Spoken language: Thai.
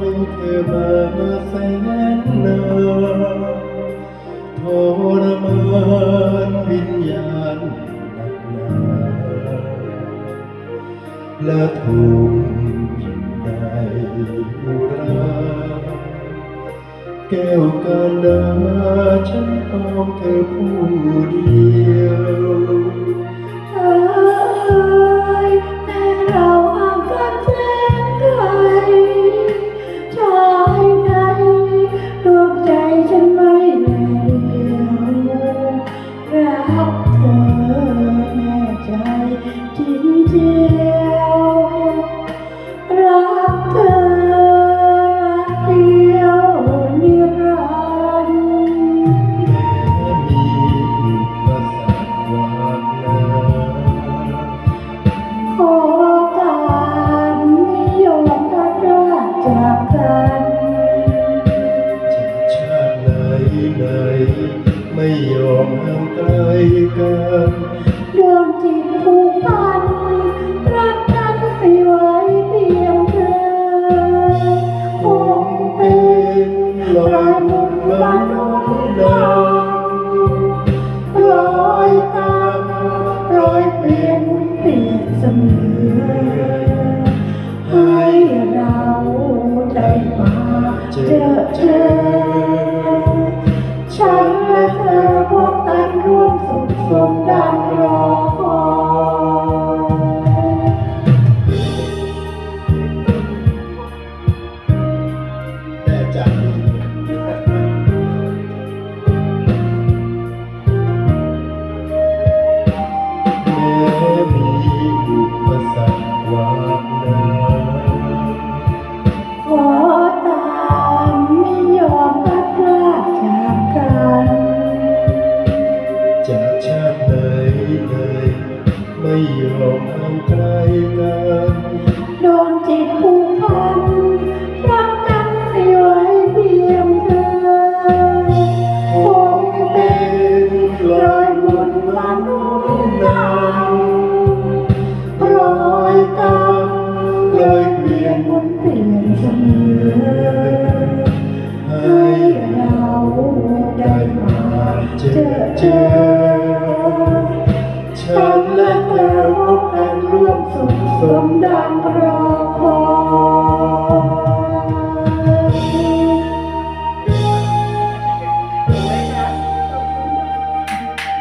từ mà sẽ nở thôn ơn vinh nhàn là thùng đầy u ra kêu ca đã chân con theo khu đi จริงเจียวรักเธอเดียวนิรันดร์แม้มีอุปสรรคขวางหน้าขอการนิยมพัดรากจากกันจะชาติไหนไหน ไม่ยอมห่างไกลกันดวงจิตผูกพันรักกันไม่ไหวเพียงเธอคงเป็นลอยมุนวันนนำลอยตามลอยเปลี่ยนเปลี่ยนเสมอให้เราได้มาเจอเจอ ไม่ยอมห่างไกลกันโดนจิตผูกพันรักกันไม่ไหวเพียงเธอคงเป็นรอยบุญมานุนนำรอยกรรมเลยเปลี่ยนหมุนเปลี่ยนเสมอให้เราได้มาเจอเจอ ฉันและเธอ พบกันร่วมสุขสมดังรอคอย